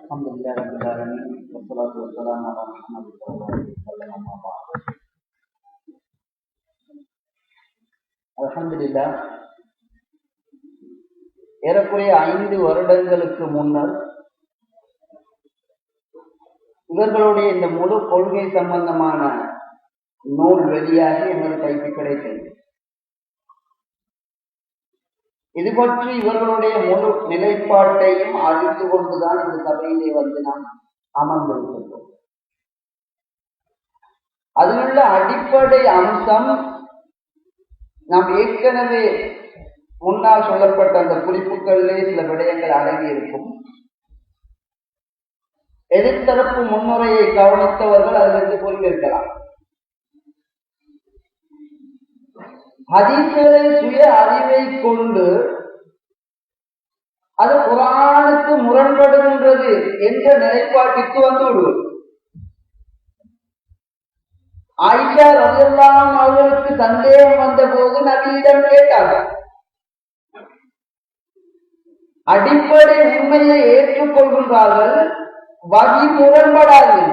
الحمد لله رب العالمين والصلاة والسلام على محمد صلى الله عليه وسلم أما بعد அல்ஹம்துலில்லாஹ் ஏறக்குறைய ஐந்து வருடங்களுக்கு முன்னர் இவர்களுடைய இந்த முழு கொள்கை சம்பந்தமான நூல் வெளியாகி எங்கள் கைக்கு கிடைத்தது இது பற்றி இவர்களுடைய முழு நிலைப்பாட்டையும் அறிந்து கொண்டுதான் இந்த சபையிலே வந்து நாம் அமர்ந்திருக்கின்றோம். அதிலுள்ள அடிப்படை அம்சம் நாம் ஏற்கனவே முன்னால் சொல்லப்பட்ட அந்த குறிப்புகளிலே சில விடயங்கள் அடங்கி இருக்கும். எதிர்த்தரப்பு முன்னுரையை கவனித்தவர்கள் அதிலிருந்து புரிந்திருக்கலாம். ஹதீஸ்களை சுய அறிவை கொண்டு அது குரானுக்கு முரண்படுகின்றது என்ற நிலைப்பாட்டிற்கு வந்து விடுவது ஆயிஷா ரலியல்லாஹு அவர்களுக்கு சந்தேகம் வந்த போது நபியிடம் கேட்டார்கள் அடிப்படை உண்மையை ஏற்றுக்கொள்கின்றார்கள் வகி முரண்படாது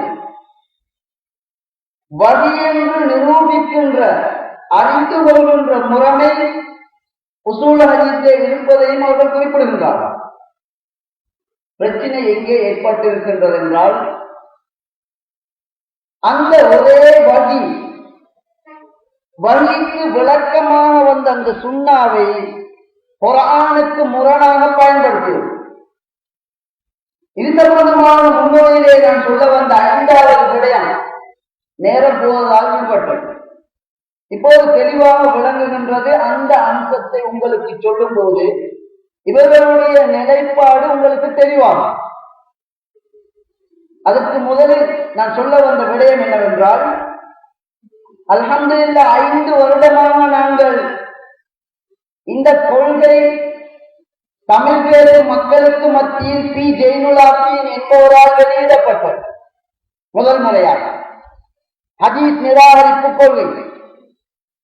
வகி என்று நிரூபிக்கின்ற அறிந்து கொள்கின்ற முறைமை உசூல் ஹதீஸே இருப்பதையும் அவர்கள் குறிப்பிடுகின்றார்கள். பிரச்சனை எங்கே ஏற்பட்டிருக்கின்றது என்றால் அந்த ஒரே வகி வகிக்கு விளக்கமாக வந்த அந்த சுண்ணாவை குரானுக்கு முரணாக பயன்படுத்தியது. இது சம்பந்தமான முன்னுரையிலே நான் சொல்ல வந்த ஐந்தாவது விடயம் நேரம் போவதால் விடுபட்டது இப்போது தெளிவாக விளங்குகின்றது அந்த அம்சத்தை உங்களுக்கு சொல்லும் போது இவர்களுடைய நிலைப்பாடு உங்களுக்கு தெளிவாகும். அதற்கு முதலில் நான் சொல்ல வந்த விடயம் என்னவென்றால் அல்ஹம்துலில்லா ஐந்து வருடமாக நாங்கள் இந்த கொள்கை தமிழ் பேரு மக்களுக்கு மத்தியில் பி ஜெயினுலாத்தின் என்பவரால் வெளியிடப்பட்டது. முதல் முறையாக. ஹதீஸ் நிராகரிப்பு கொள்கை.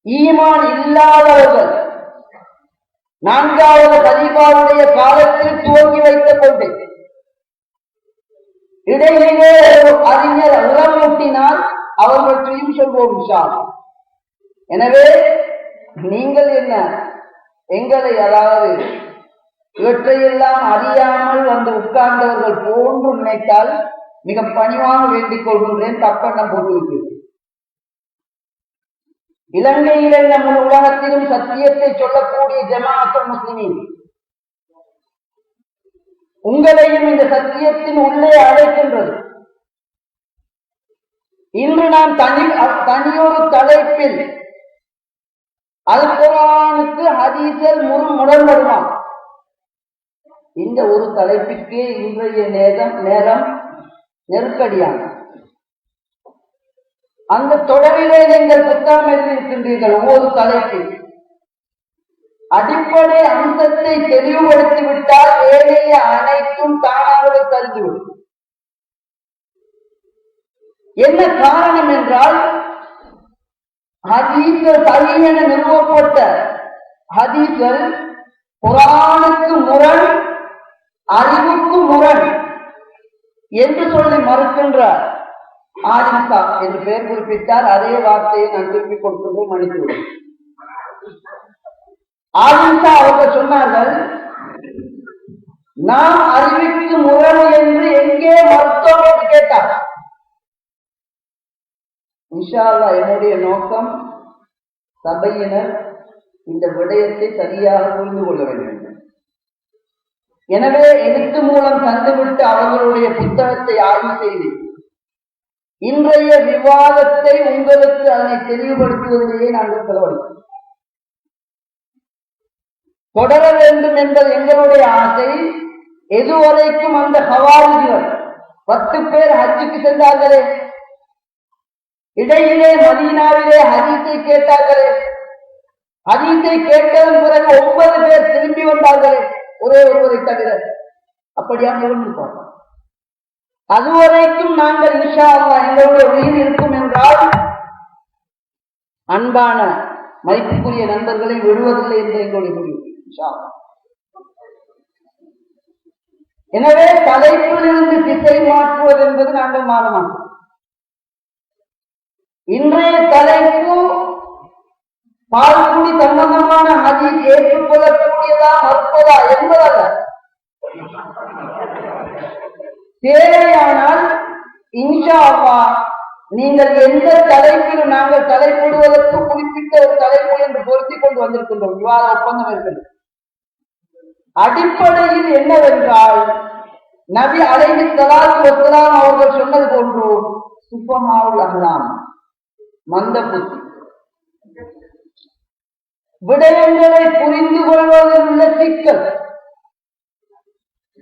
ஈமான் இல்லாதவர்கள். நான்காவது பதிபாவுடைய காலத்தில் துவங்கி வைத்துக் கொண்டு இடையிலே ஒரு அறிஞர் உரமூட்டினால் அவர் பற்றியும் சொல்வோம் இன்ஷா எனவே நீங்கள் என்ன? எங்களை அதாவது இவற்றையெல்லாம் அறியாமல் வந்து உட்கார்ந்தவர்கள் போன்று நினைத்தால் மிக பணிவாக வேண்டிக் கொள்கின்றேன் தப்பெண்ணம் போட்டு இலங்கையில் என்ன முழு உலகத்திலும் சத்தியத்தை சொல்லக்கூடிய ஜமாஅத்துல் முஸ்லிமின்? உங்களையும் இந்த சத்தியத்தின் உள்ளே அழைக்கின்றது. இன்று நாம் தனி தனியொரு தலைப்பில் அல் குரானுக்கு ஹதீஸல் முரு முரண்படுமா இந்த ஒரு தலைப்புக்கே இன்றைய நேரம் நேரம் நெருக்கடியான அந்த தொடரிலே நீங்கள் புத்தகம் எழுதியிருக்கின்றீர்கள் ஒவ்வொரு தலைப்பில். அடிப்படை அம்சத்தை தெளிவுபடுத்தி விட்டால் ஏழைய அனைத்தும் தானாகவே தந்துவிடும் என்ன காரணம் என்றால் ஹதீஸ்கள் சரியென நிறுவப்பட்ட ஹதீஸ்கள் குரானுக்கு முரண் அறிவுக்கு முரண் என்று சொல்லி மறுக்கின்றார். ஆதிசா என்று பெயர் குறிப்பிட்டார். அதே வார்த்தையை நான் திருப்பிக் கொடுக்கின்ற மன்னித்துவிடும் ஆதிசா அவர்கள் சொன்னார்கள் நாம் அறிவிக்கு முரண் என்று எங்கே மருத்துவம் என்று கேட்டார். இன்ஷா என்னுடைய நோக்கம் சபையினர் இந்த விடயத்தை சரியாக புரிந்து கொள்ள வேண்டும். எனவே எழுத்து மூலம் தந்துவிட்டு அவர்களுடைய புத்தகத்தை ஆய்வு செய்தேன் இன்றைய விவாதத்தை உங்களுக்கு அதனை தெளிவுபடுத்துவதிலேயே நாங்கள் செலவழித்தோம் தொடர வேண்டும் என்பது எங்களுடைய ஆசை. எதுவரைக்கும் அந்த ஹவாரிகள் பத்து பேர் ஹஜ்ஜுக்கு சென்றார்களே. இடையிலே மதீனாவிலே ஹரீத்தை கேட்டார்களே. ஹரீத்தை கேட்டதன் பிறகு ஒன்பது பேர் திரும்பி வந்தார்களே. ஒரே ஒருவரை தவிர அப்படியாக இருந்திருப்பாங்க அதுவரைக்கும் நாங்கள் இன்ஷா அல்லாஹ் எங்களுடைய உயிர் இருக்கும் என்றால் அன்பான மதிப்புக்குரிய நண்பர்களை விடுவதில்லை என்று எங்களுடைய முடிவு எனவே தலைப்பிலிருந்து திசை மாற்றுவது என்பது நாங்கள் மாறமாட்டோம். இன்றைய தலைப்பு பால்குடி சம்பந்தமான ஹதீஸ் ஏற்றுக்கொள்ளக்கூடியதா மறுப்பதா என்பதல்ல. தேவையானால் இன்ஷா அல்லாஹ் நீங்கள் எந்த தலைப்பிலும் நாங்கள் தலைப்பிடுவதற்கு குறிப்பிட்ட ஒரு தலைப்பு என்று பொருத்திக் கொண்டு வந்திருக்கின்றோம். விவாத ஒப்பந்தம் இருக்கிறது அடிப்படையில் என்னவென்றால் நபி அலைஹி ஸலாத்து வஸலாம் அவர்கள் சொன்னது போன்று சுப்பமாவுல் அகலாம் மந்த புத்தி விடயங்களை புரிந்து கொள்வதில் உள்ள சிக்கல்.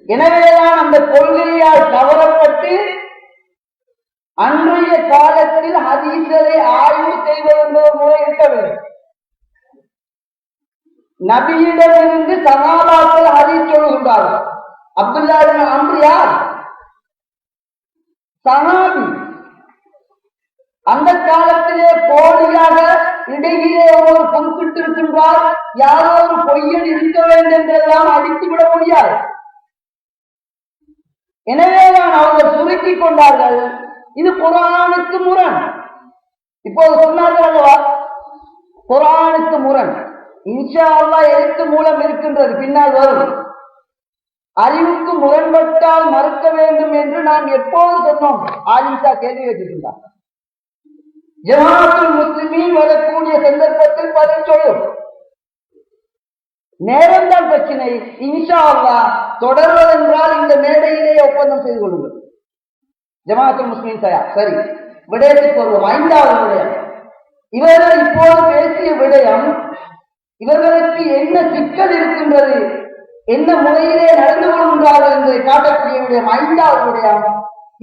எனவேதான் அந்த கொள்கையால் கவரப்பட்டு அன்றைய காலத்தில் ஹதீஸ்களை ஆய்வு செய்வது என்பது இருக்க இருக்கவில்லை. நபியிடமிருந்து சகாபாக்கள் ஹதீஸ் சொல்லுகின்றார்கள். அப்துல்லா அன்று யார்? சஹாபி. அந்த காலத்திலே போலியாக இடையிலே ஒரு குறிப்பிட்டிருக்கின்றார் யாரோ ஒரு பொய்யன் இருக்க வேண்டும் என்றெல்லாம் அடித்து விட முடியாது. எனவேதான் அவர்கள் சுருக்கிக் கொண்டார்கள். இது குரானுக்கு முரண். இப்போது சொன்னார்கள் அல்லவா? குரானுக்கு முரண். இன்ஷா அல்லாஹ் எழுத்து மூலம் இருக்கின்றது பின்னால் வரும். அறிவுக்கு முரண்பட்டால் மறுக்க வேண்டும் என்று நாம் எப்போது சொன்னோம்? ஆலிசா கேள்வி கேட்டிருந்தார். ஜமாத்துல் முஸ்லிமின் வரக்கூடிய சந்தர்ப்பத்தில் பதில் சொல்லும் நேரம்தான் பிரச்சனை. இன்ஷா அல்லா தொடர்வதென்றால் இந்த மேடையிலேயே ஒப்பந்தம் செய்து கொள்ளுங்கள். ஜமாத்து முஸ்லீம் தயார். சரி விடயத்துக்கு வருவோம். ஐந்தாவது விடயம். இவர்கள் இப்போது பேசிய விடயம் இவர்களுக்கு என்ன சிக்கல் இருக்கின்றது என்ன முறையிலே நடந்து கொள்கின்றார்கள் என்பதை காட்டக்கூடிய விடயம். ஐந்தாவது விடயம்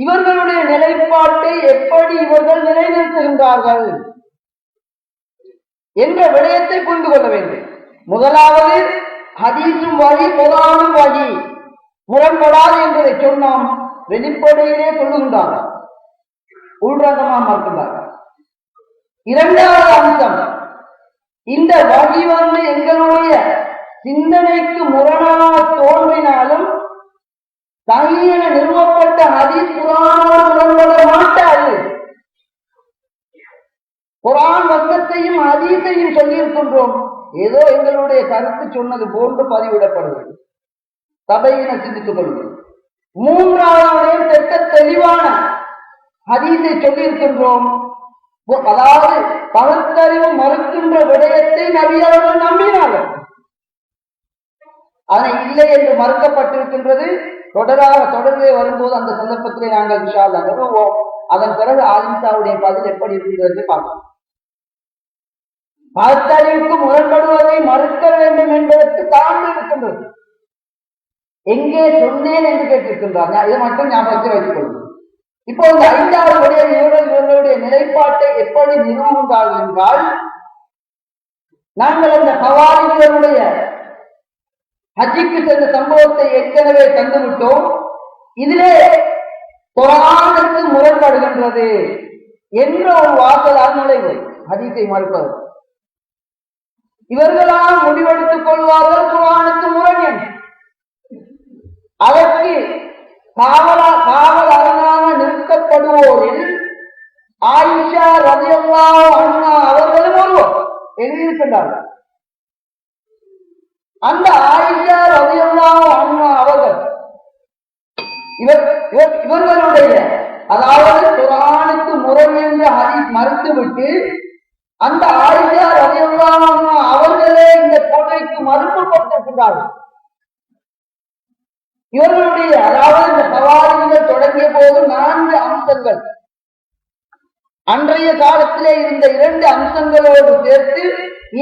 இவர்களுடைய நிலைப்பாட்டை எப்படி இவர்கள் நிலைநிறுத்துகின்றார்கள்? என்ற விடயத்தை புரிந்து கொள்ள வேண்டும். முதலாவது ஹதீஸும் வழி குரானும் வழி முரண்படாது என்பதை சொன்னோம் வெளிப்படையிலே சொல்லுகின்றார்கள். உள்ரங்கமாக மறுக்கின்றார்கள். இரண்டாவது அம்சம் இந்த வழி வந்து எங்களுடைய சிந்தனைக்கு முரணாக தோன்றினாலும் தனியென நிறுவப்பட்ட ஹதீஸ் குரானோடு முரண்பட மாட்டாது குரான் வசத்தையும் ஹதீஸையும் சொல்லியிருக்கின்றோம். ஏதோ எங்களுடைய கருத்து சொன்னது போன்று பதிவிடப்படுவது. சபையின சிந்தித்துக் கொள்வது மூன்றாவது திட்ட தெளிவான ஹதீஸை சொல்லியிருக்கின்றோம். அதாவது பகுத்தறிவு மறுக்கின்ற விடயத்தை நபியவர்கள் நம்பினார்கள். அதனை இல்லை என்று மறுக்கப்பட்டிருக்கின்றது. தொடராக தொடர்ந்து வரும்போது அந்த சந்தர்ப்பத்திலே நாங்கள் விஷால் நிறுவோம் அதன் பிறகு ஆலிசாவுடைய பதில் எப்படி இருக்கிறது பார்ப்போம். பகுத்தறிவுக்கு முரண்படுவதை மறுக்க வேண்டும் என்பதற்கு தாழ்ந்து இருக்கின்றது. எங்கே சொன்னேன் என்று கேட்டிருக்கின்றார். இது மட்டும் ஞாபகத்தில் வைத்துக் கொள்ளுங்கள் இப்போ இந்த ஐந்தாவது உடைய இவர்கள் இவர்களுடைய நிலைப்பாட்டை எப்படி நிறுவுகிறார்கள் என்றால் நாங்கள் அந்த ஹவாரிகளுடைய ஹஜ்ஜிக்கு சென்ற சம்பவத்தை ஏற்கனவே தந்துவிட்டோம். இதிலே குரானுக்கு முரண்படுகின்றது என்ற ஒரு வாசலால் நுழைவு ஹதீஸை மறுப்பது. இவர்களால் முடிவெடுத்துக் கொள்வார்கள் குரானுக்கு முரண். அதற்கு காவலா காவல் அரணாக நிறுத்தப்படுவோரில் ஆயிஷா ரதியல்லா அண்ணா அவர்களும் ஒருவர் எழுதியிருக்கின்றார்கள் அந்த ஆயிஷா ரதியல்லா அண்ணா அவர்கள் இவர் இவர் இவர்களுடைய அதாவது குரானுக்கு முரண் என்று ஹதீஸ் மறுத்துவிட்டு அந்த ஆயிஷா ரதியல்லா அவர்களே இந்த கொலைக்கு மறுப்பு கொடுத்திருக்கிறார்கள் இவர்களுடைய அதாவது இந்த சவாரிகள் தொடங்கிய போது நான்கு அம்சங்கள். அன்றைய காலத்திலே இருந்த இரண்டு அம்சங்களோடு சேர்த்து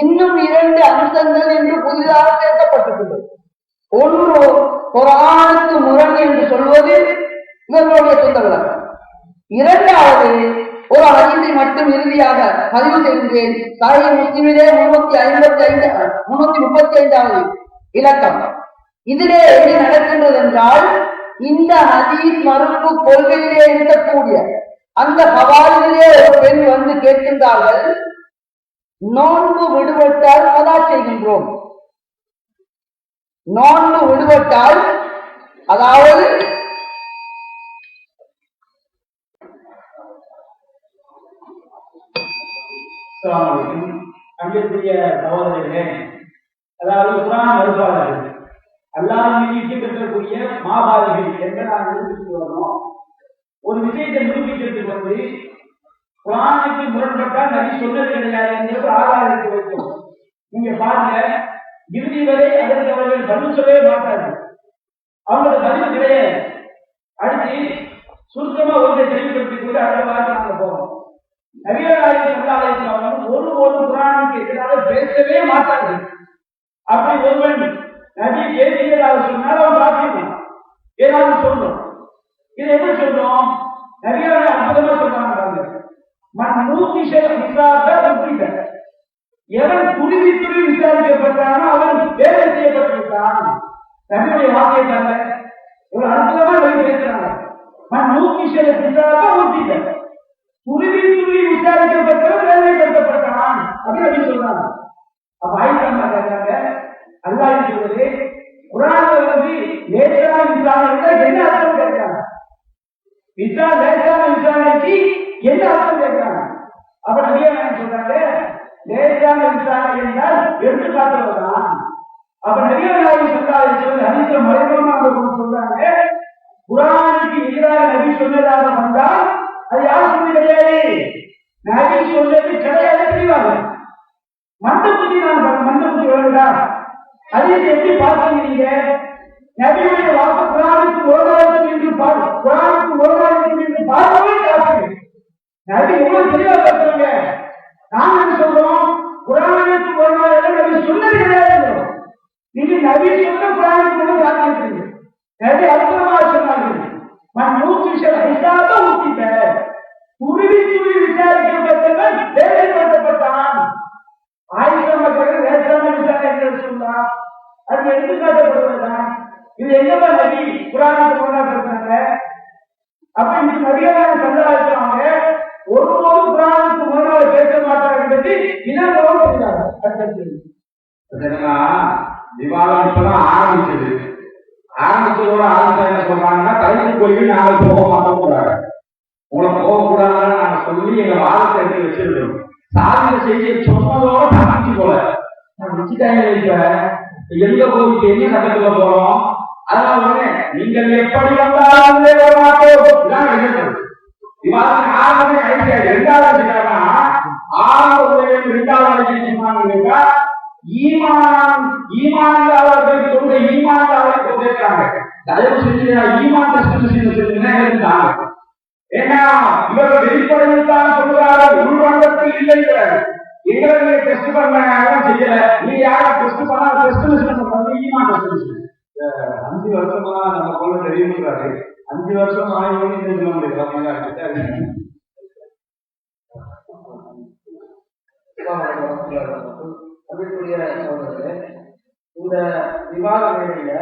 இன்னும் இரண்டு அம்சங்கள் என்று புதிதாக சேர்க்கப்பட்டிருக்கிறது. ஒன்று முரண் என்று சொல்வது இவர்களுடைய சொந்த விளக்கம் இரண்டாவது ஒரு அறிவை மட்டும் இறுதியாக பதிவு செய்கின்றேன் சாஹி முஸ்லிமிலே முன்னூத்தி ஐம்பத்தி ஐந்து முன்னூத்தி முப்பத்தி ஐந்தாவது இலக்கம். இதிலே என்ன நடக்கின்றது என்றால் இந்த ஹதீஸ் மறுப்பு கொள்கையிலே இருக்கக்கூடிய அந்த சவாலிலே ஒரு பெண் வந்து கேட்கின்றார்கள் நோன்பு விடுபட்டால் கதா செய்கின்றோம். நோன்பு விடுபட்டால் அதாவது அஸ்ஸலாமு அன்பிற்குரிய சகோதரர்களே அதாவது குரான் மறுப்பாளர்கள் அல்லாத மீது இருக்கக்கூடிய மாபாதிகள் என்று நான் நிரூபித்து வரணும் ஒரு விஷயத்தை நிரூபிக்கிறதுக்கு வந்து குரானுக்கு முரண்பட்டால் நபி சொன்னது கிடையாது என்று ஆதாரத்தை வைக்கும் நீங்க பாருங்க இறுதி வரை அதற்கு அவர்கள் பதில் சொல்லவே மாட்டார்கள். அவங்களுக்கு பதில் கிடையாது. அடுத்து சுருக்கமா ஒன்றை தெளிவுபடுத்திக் கொண்டு அடுத்த வாரம் நாங்கள் போவோம். ஒரு ஒரு குரானுக்கு எதிராக பேசவே மாட்டாங்க அப்படி ஒருவன் நபி பேசுகிறதாக சொன்னால் அவன் பாக்கியமா ஏதாவது சொல்றோம் இதை எப்படி சொல்றோம்? நபிகளை அற்புதமா சொல்றாங்க எவன் துருவி துருவி விசாரிக்கப்பட்டானோ அவன் வேலை செய்யப்பட்டிருக்கான் நபியுடைய வார்த்தை லேசான விசாரணை என்றால் எடுத்து அப்ப நபியா நாயகி சொல்லாத சொல்லி ஹரிச மறைமுகமா அவங்க சொல்றாங்க. குரானுக்கு எதிராக நபி சொன்னதாக வந்தால் அது யார் சொல்லி கிடையாது? நபி சொன்னது கிடையாது தெளிவாங்க மந்த புத்தி நான் மந்த புத்தி எப்படி பார்க்கறீங்க நீங்க? நபியுடைய வாக்கு குரானுக்கு ஓடாதம் என்று குரானுக்கு ஓடாதம் என்று பார்க்கவே காசுங்க நபி எவ்வளவு தெளிவா நாம் என்ன சொல்றோம்? குரானுக்கு ஓடாதம் நபி சொன்னது கிடையாது. நீங்க நபி சொன்ன குரானுக்கு கூட காத்திருக்கீங்க நபி அற்புதமா சொன்னாங்க. நான் நூற்றி விஷயம் ஹிசாப ஊத்திட்ட துருவி துருவி விசாரிக்கப்பட்டவன் வேலைப்படுத்தப்பட்டான் ஆயிரம் மக்கள் லேசான விசாரணை என்று சொன்னார் அது எடுத்துக்காட்டப்படுவதுதான் இது என்னவா நபி? குரானுக்கு கொண்டாடுறாங்க அப்ப இந்த நபியான சந்தாளிச்சாங்க ஒரு மாட்டாங்க என்பது இனங்களும் விவாதம் இப்பதான் ஆரம்பிச்சது. ஆரம்பிச்சதோட ஆரம்பிச்சா என்ன சொல்றாங்கன்னா தலைமை கோயில் நாங்கள் போக மாட்டோம் உங்களை போக கூடாதுன்னு நாங்க சொல்லி எங்க வாதத்தை எடுத்து வச்சிருக்கோம் சாதிய செய்தியை சொன்னதோட தப்பிச்சு போல. நான் வச்சுட்டாங்க இப்ப எங்க கோவிலுக்கு என்ன சட்டத்துல போறோம்? அதனால உடனே நீங்கள் எப்படி வந்தாலும் வர மாட்டோம். இதான் எழுதுறது விவாதம் ஆரம்பமே ஐடியா ரெண்டாவது என்னன்னா ஆரம்ப உதயம் ஈமான் ஈமான்தாரர்கள் சொல்ற ஈமான்தாரரை கொண்டிருக்காங்க தயவு செஞ்சு ஈமான் ஏன்னா இவர்கள் வெளிப்படையில் தான் சொல்றார்கள் உள்வாங்கத்தில் இல்லைங்கிறார் எங்களை டெஸ்ட் பண்ண செய்யல நீ யாரும் டெஸ்ட் பண்ணா டெஸ்ட் பண்ணி ஈமான் டெஸ்ட் அஞ்சு வருஷமா நம்ம கொள்ள தெரியும் அஞ்சு வருஷம் ஆயுள் சொல்ல முடியாது பாத்தீங்களா அன்பிற்குரிய சகோதரர்களே இந்த விவாத வேலையில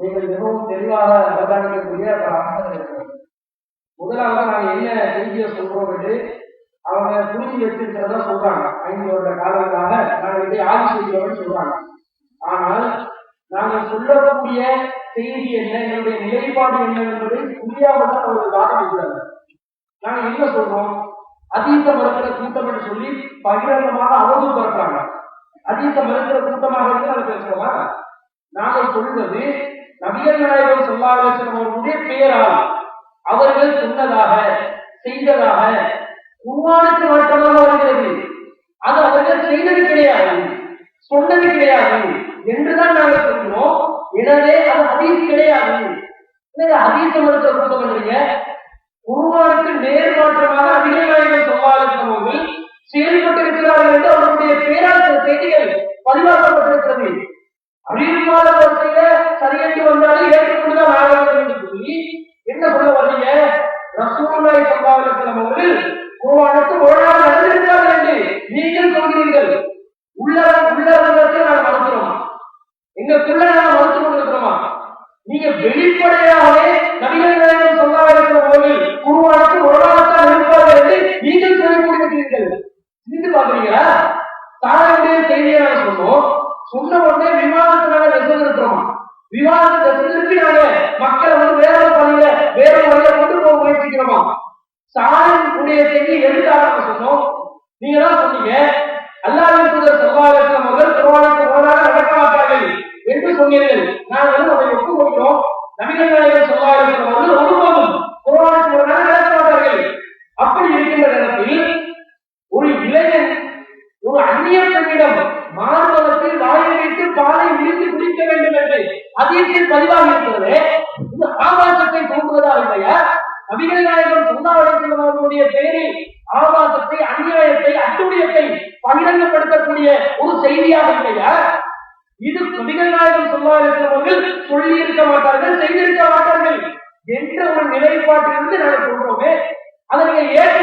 நீங்கள் மிகவும் தெளிவாக அவதானிக்கக்கூடிய பல அம்சங்கள் இருக்கிறது முதலாக நாங்கள் என்ன செய்தியை சொல்றோம் என்று அவங்க புரிஞ்சு வச்சிருக்கிறதா சொல்றாங்க. ஐந்து வருட காலங்களாக நாங்கள் இதை ஆய்வு செய்கிறோம்னு சொல்றாங்க. ஆனால் நாங்கள் சொல்லக்கூடிய செய்தி என்ன என்னுடைய நிலைப்பாடு என்ன என்பதை புரியாமல் தான் அவர்கள் வாதம் இருக்கிறார்கள் நாங்கள் என்ன சொல்றோம்? அதீத மரத்துல கூட்டம் என்று சொல்லி பகிரங்கமாக அவதூறு பரப்புறாங்க. அதீத மறுக்கிற கூட்டமாக இருந்து அதை பேசலாம் நாங்கள் சொல்வது நபிகள் நாயகம் சொல்லாலேசன் அவர்களுடைய பெயரால் அவர்கள் சொன்னதாக செய்ததாக குருவானுக்கு மாற்றமாக வருகிறது. அது அவர்கள் செய்தது கிடையாது சொன்னது கிடையாது என்றுதான் நாங்கள் சொல்கிறோம். எனவே அது ஹதீஸ் கிடையாது. எனவே மருத்துவ கூட்டம் இல்லைங்க குருவானுக்கு நேர் மாற்றமாக அதிகாரிகள் அவர்கள் செயல்பட்டிருக்கிறார்கள் என்று அவருடைய பேராசிரியர் செய்திகள் பதிவாக்கப்பட்டிருக்கிறது. அறிவிப்பாளர் வரிசையில சரியென்று வந்தாலும் ஏற்றுக்கொண்டுதான் ஆக வேண்டும் என்று சொல்லி வர்றீங்க ரசூலுல்லாஹி ஸல்லல்லாஹு அலைஹி வஸல்லம் அவர்கள் குர்ஆனுக்கு ஒழுங்காக நடந்திருக்கிறார்கள் என்று நீங்கள் சொல்கிறீர்கள் உள்ள உள்ளவர்களுக்கு நாங்கள் மறுக்கிறோமா எங்களுக்குள்ள நாங்கள் மறுத்து கொண்டிருக்கிறோமா நீங்க வெளிப்படையாகவே நபிகள் நாயகம் சொல்லாத அவர்கள் குருவானுக்கு ஒழுங்காகத்தான் இருப்பார்கள் என்று நீங்கள் சொல்லிக் கொண்டிருக்கிறீர்கள் சிந்தித்து பாக்குறீங்களா தானுடைய செய்தியை நாங்கள் சொன்னோம் சொன்ன உடனே விவாதத்தினால வெசல் இருக்கிறோமா விவாதத்தை திருப்பி நாங்க நபிகளுடைய செய்தியை எதுக்காக நம்ம சொன்னோம் நீங்க தான் சொன்னீங்க அல்லாஹ்வின் தூதர் ஸல்லல்லாஹு அலைஹி வஸல்லம் அவர்கள் குர்ஆனுக்கு முரணாக நடக்க மாட்டார்கள் என்று சொன்னீர்கள் நாங்கள் அதை ஒப்புக்கொள்கிறோம் நபிகள் நாயகம் ஸல்லல்லாஹு அலைஹி வஸல்லம் அவர்கள் ஒருபோதும் குர்ஆனுக்கு முரணாக நடக்க மாட்டார்கள் அப்படி இருக்கின்ற நேரத்தில் ஒரு இளைஞன் ஒரு அந்நிய பெண்ணிடம் மார்பகத்தில் வாயை வைத்து பாலை விரித்து குடிக்க வேண்டும் என்று அதிகத்தில் பதிவாக இருக்கிறது இந்த ஆபாசத்தை தூண்டுவதா இல்லையா நபிகள் நாயகம் சொன்னார்கள் அவர்களுடைய பெயரில் ஆபாசத்தை அநியாயத்தை அட்டுழியத்தை பகிரங்கப்படுத்தக்கூடிய ஒரு செய்தியாக இல்லையா இது நபிகள் நாயகம் சொன்னார்கள் அவர்கள் சொல்லி இருக்க மாட்டார்கள் செய்திருக்க மாட்டார்கள் என்ற ஒரு வந்து நாங்கள் சொல்றோமே. அதை நீங்க ஏற்றுக்கொண்டீங்களா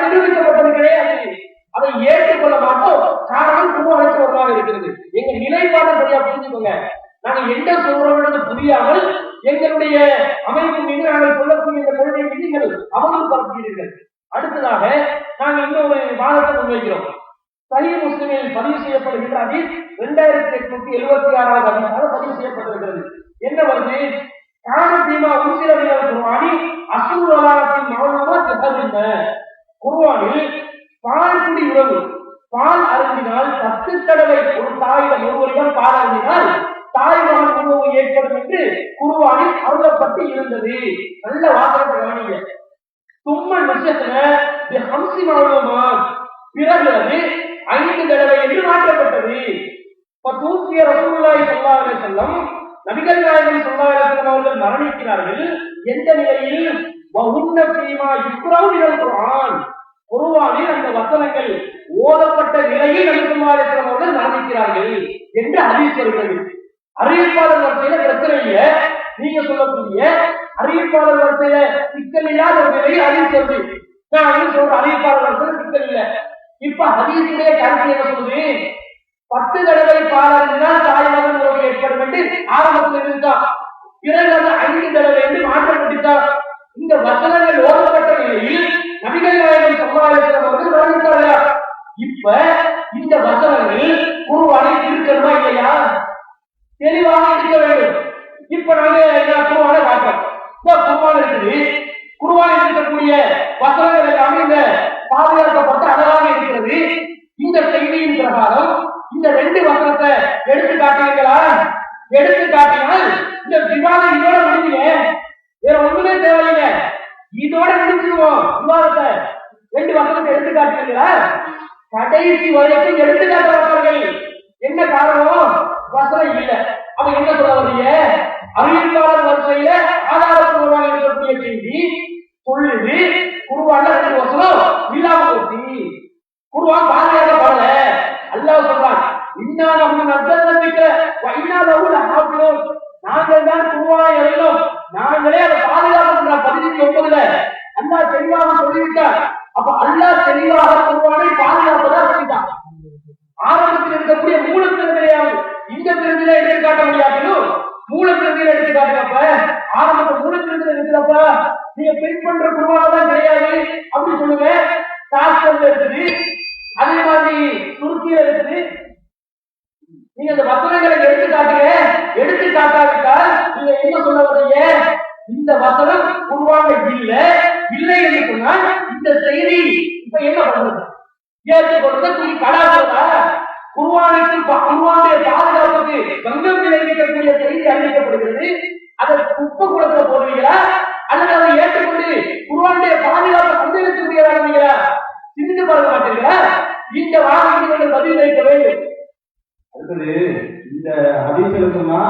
சொன்னதாக நிரூபிக்கப்பட்டது கிடையாது. அதை ஏற்றுக்கொள்ள மாட்டோம். காரணம் கும்பகோணமாக இருக்கிறது. எங்க நிலைப்பாடு சரியா புரிஞ்சுக்கோங்க. நாங்க எந்த சூழலும் புரியாமல் எங்களுடைய அமைப்பு மீது நாங்கள் சொல்லக்கூடிய இந்த கொள்கை மீது நீங்கள் அவர்கள் பரப்புகிறீர்கள் அடுத்ததாக நாங்கள் இன்னொரு வாதத்தை முன்வைக்கிறோம் சஹீ முஸ்லிமில் பதிவு செய்யப்படுகின்ற அதில் இரண்டாயிரத்தி எட்நூத்தி எழுபத்தி ஆறாவது அதிகாக பதிவு செய்யப்பட்டிருக்கிறது என்ன வருது காண தீமா உசிர விழா குருவானி அசுர் வளாகத்தின் மௌனமா திகழ்கின்ற குருவானில் பால் குடி உறவு பால் அருந்தினால் பத்து தடவை ஒரு தாயிடம் ஒருவரிடம் பால் அருந்தினால் தாய் மகன் உணவு ஏற்படும் என்று கொடுக்கப்பட்டு இருந்தது. நல்ல வாசகத்தை கவனிங்க. தும்ம நட்சத்திர ஹம்சி மாவட்டமா பிறகு அது ஐந்து தடவை என்று மாற்றப்பட்டது. இப்ப தூக்கிய ரசூல்லாய் சொல்லாவே செல்லம் நபிகள் நாயகம் சொல்லாவே அலைஹி அவர்கள் மரணிக்கிறார்கள். எந்த நிலையில்? வஹுன்ன ஃபீமா யுக்ரவு மினல் அந்த வசனங்கள் ஓதப்பட்ட நிலையில் நபி ஸல்லல்லாஹு அவர்கள் மரணிக்கிறார்கள் என்று ஹதீஸ் அறிவிப்பாளர் வரிசையில பிரச்சனை இல்லை. நீங்க சொல்லக்கூடிய அறிவிப்பாளர் வரிசையில சிக்கல் இல்லாத ஒரு நிலையை அறிவிச்சது நான் வந்து சொல்ற அறிவிப்பாளர் வரிசையில சிக்கல் இல்லை இப்ப ஹதீஸுடைய கருத்து என்ன சொல்லுது? பத்து தடவை பாராட்டினால் தாய் மகன் உறவு ஏற்படும் என்று ஆரம்பத்தில் இருந்தா பிறகு அது ஐந்து தடவை என்று மாற்றப்பட்டுத்தார் இந்த வசனங்கள் ஓதப்பட்ட நிலையில் நபிகள் நாயகம் சமுதாயத்தில் அவர்கள் வர்ணித்தார்களா இப்ப இந்த வசனங்கள் குருவானை இருக்கணுமா இல்லையா? தெளிவாக இப்ப நாங்க குருவான குருவானை பார்க்கிறோம் இந்த இருக்குது. குருவான இருக்கக்கூடிய வசனங்கள் எல்லாமே இந்த பாதுகாக்கப்பட்ட அழகாக இருக்கிறது. இந்த செய்தியின் பிரகாரம் இந்த ரெண்டு வசனத்தை எடுத்து காட்டினீங்களா எடுத்து காட்டினால் இந்த விவாதம் இதோட முடிஞ்சுங்க. வேற ஒண்ணுமே தேவையில்லை. இதோட முடிஞ்சிருவோம். விவாதத்தை ரெண்டு வசனத்தை எடுத்து காட்டினீங்களா கடைசி வரைக்கும் எடுத்து காட்ட என்ன காரணம்? வசனம் இல்லை. அப்ப என்ன சொல்ல அறிவிப்பாளர் வரிசையில ஆதாரப்பூர்வமாக இருக்கக்கூடிய செய்தி சொல்லுது குருவான ரெண்டு வசனம் இல்லாம போச்சு. குருவான் பாதுகாக்க பாடல. அல்லாஹ் சொல்றான் இன்னா நம்ம நத்தன்பிக்க இன்னா லஹு ஆப்பிடும் நாங்கள் தான் குருவான எழுதினோம் நாங்களே அதை பாதுகாப்புன்ற பதினஞ்சு ஒன்பதுல. அல்லாஹ் தெளிவாக சொல்லிவிட்டார். அப்ப அல்லாஹ் தெளிவாக குருவானை பாதுகாப்பதா சொல்லிட்டான் ஹதீஸ்களுக்குமா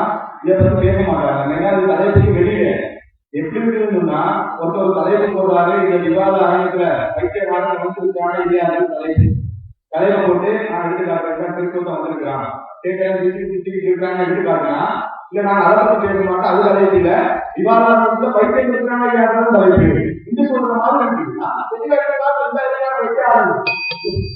இதை பத்தி பேச மாட்டாங்க. ஏன்னா அது தலைப்புக்கு வெளியே எப்படி இருக்குன்னா ஒருத்தர் தலைப்பு போடுறாரு இந்த விவாத அரங்கத்துல பைத்தியமான மனுஷனுக்கான இதே அது தலைப்பு தலையில போட்டு நான் எடுத்து காட்டுறேன் திருப்பத்தம் வந்திருக்கிறான். கேட்கறேன் இருக்காங்க எடுத்து காட்டுறான் இல்ல நான் அதை பத்தி பேச மாட்டேன் அது தலைப்பு இல்ல. விவாதத்துல வைத்தியம் இருக்கிறாங்க யாராவது தலைப்பு இது சொல்ற மாதிரி இருக்குன்னா தெளிவாக வைத்திய ஆரம்பிச்சு